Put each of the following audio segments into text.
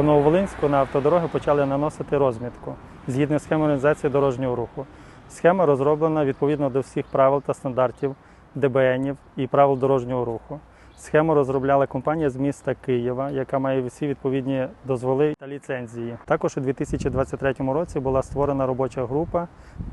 У Нововолинську на автодороги почали наносити розмітку згідно схеми організації дорожнього руху. Схема розроблена відповідно до всіх правил та стандартів ДБНів і правил дорожнього руху. Схему розробляла компанія з міста Києва, яка має всі відповідні дозволи та ліцензії. Також у 2023 році була створена робоча група,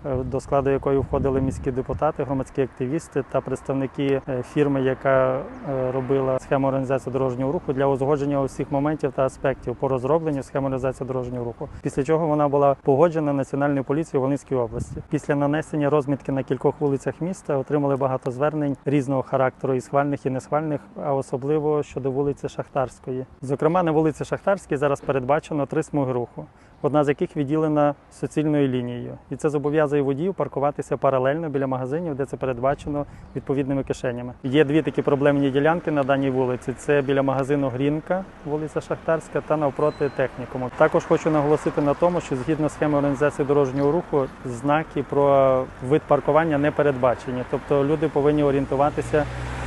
е, до складу якої входили міські депутати, громадські активісти та представники е, фірми, яка е, робила схему організації дорожнього руху для узгодження усіх моментів та аспектів по розробленню схеми організації дорожнього руху. Після чого вона була погоджена Національною поліцією Волинській області. Після нанесення розмітки на кількох вулицях міста отримали багато звернень різного характеру, і схвальних, і несхвальних, а особливо щодо вулиці Шахтарської. Зокрема, на вулиці Шахтарській зараз передбачено три смуги руху, одна з яких відділена суцільною лінією. І це зобов'язує водіїв паркуватися паралельно біля магазинів, де це передбачено відповідними кишенями. Є дві такі проблемні ділянки на даній вулиці: це біля магазину Грінка, вулиця Шахтарська, та навпроти технікуму. Також хочу наголосити на тому, що згідно схеми організації дорожнього руху знаки про вид паркування не передбачені. Тобто люди повинні орієнтуватися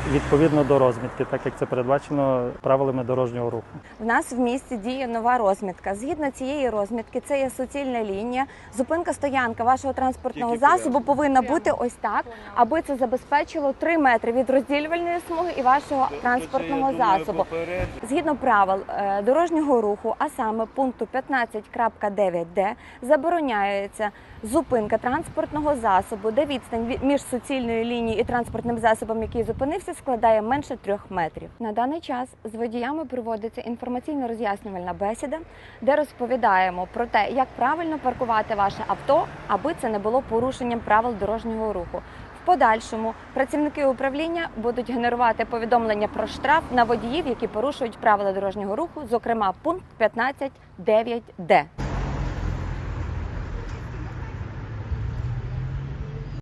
відповідно до розмітки, так як це передбачено правилами дорожнього руху. В нас в місті діє нова розмітка. Згідно цієї розмітки, це є суцільна лінія. Зупинка стоянка вашого транспортного Тільки засобу повинна бути ось так, аби це забезпечило 3 метри від розділювальної смуги і вашого транспортного засобу. Згідно правил е, дорожнього руху, а саме пункту 15.9d, забороняється зупинка транспортного засобу, де відстань між суцільною лінією і транспортним засобом, який зупинився, складає менше трьох метрів. На даний час з водіями проводиться інформаційно-роз'яснювальна бесіда, де розповідаємо про те, як правильно паркувати ваше авто, аби це не було порушенням правил дорожнього руху. В подальшому працівники управління будуть генерувати повідомлення про штраф на водіїв, які порушують правила дорожнього руху, зокрема пункт 15.9d.